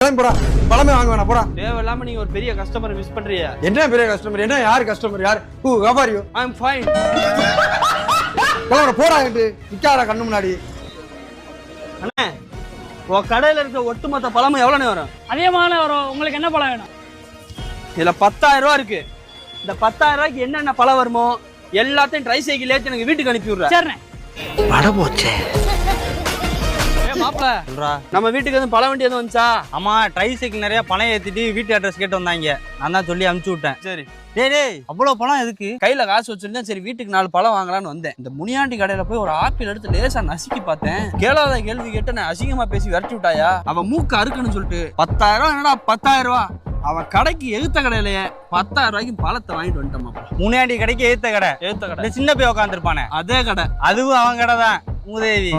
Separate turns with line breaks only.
போடா. பழமே வாங்க வேணாம் போடா.
தேவையில்லாம நீங்க ஒரு பெரிய கஸ்டமர் மிஸ் பண்றீங்க
என்ன பெரிய கஸ்டமர் என்ன யார் கஸ்டமர் யார்? ஹூ வியாபாரியோ
ஐ அம் ஃபைன்
கிளம்புற போடா என்கிட்ட நிக்காரா கண்ணு முன்னாடி.
அண்ணே உன் கடையில இருக்க ஒட்டுமொத்த பழமும் எவ்வளோண்ணே வரும்?
அதிகமான வரும். உங்களுக்கு என்ன பழம் வேணும்?
இதுல பத்தாயிரம் ரூபா இருக்கு. இந்த பத்தாயிரம் ரூபாய்க்கு என்னென்ன பழம் வருமோ எல்லாத்தையும் ட்ரை சைக்கிள் ஏற்றி எனக்கு வீட்டுக்கு அனுப்பி விடுறேன்
சரிண்ணே
நம்ம வீட்டுக்கு எதுவும் பழம் வண்டி எதுவும் வந்துச்சா?
ஆமா ட்ரை சைக்கிள் நிறைய பணம் ஏத்திட்டு வீட்டு அட்ரஸ் கேட்டு வந்தாங்க. நான் தான் சொல்லி அனுப்பிச்சு விட்டேன்.
சரி.
டேய் டேய் அவ்வளவு பணம் எதுக்கு?
கையில காசு வச்சிருந்தேன் சரி வீட்டுக்கு நாலு பழம் வாங்கலாம்னு வந்தேன். இந்த முனியாண்டி கடையில போய் ஒரு ஆப்பிள் எடுத்து லேசா நசுக்கி பார்த்தேன். கேளாத கேள்வி கேட்டு நான் அசிங்கமா பேசி விரட்டி விட்டாயா? அவன் மூக்கு அறுக்குன்னு சொல்லிட்டு பத்தாயிரம் ரூபா என்னடா பத்தாயிரம் ரூபா? அவன் கடைக்கு எகுத்த கடையிலேயே பத்தாயிரம் ரூபாய்க்கு பழத்தை வாங்கிட்டு வந்துட்டான் மாப்பிள.
முன்னாடி கடைக்கு ஏத்த கடை.
எகுத்த கடை.
சின்ன போய் உட்காந்துருப்பானே
அதே கடை.
அதுவும் அவன் கடை தான். மூதேவி.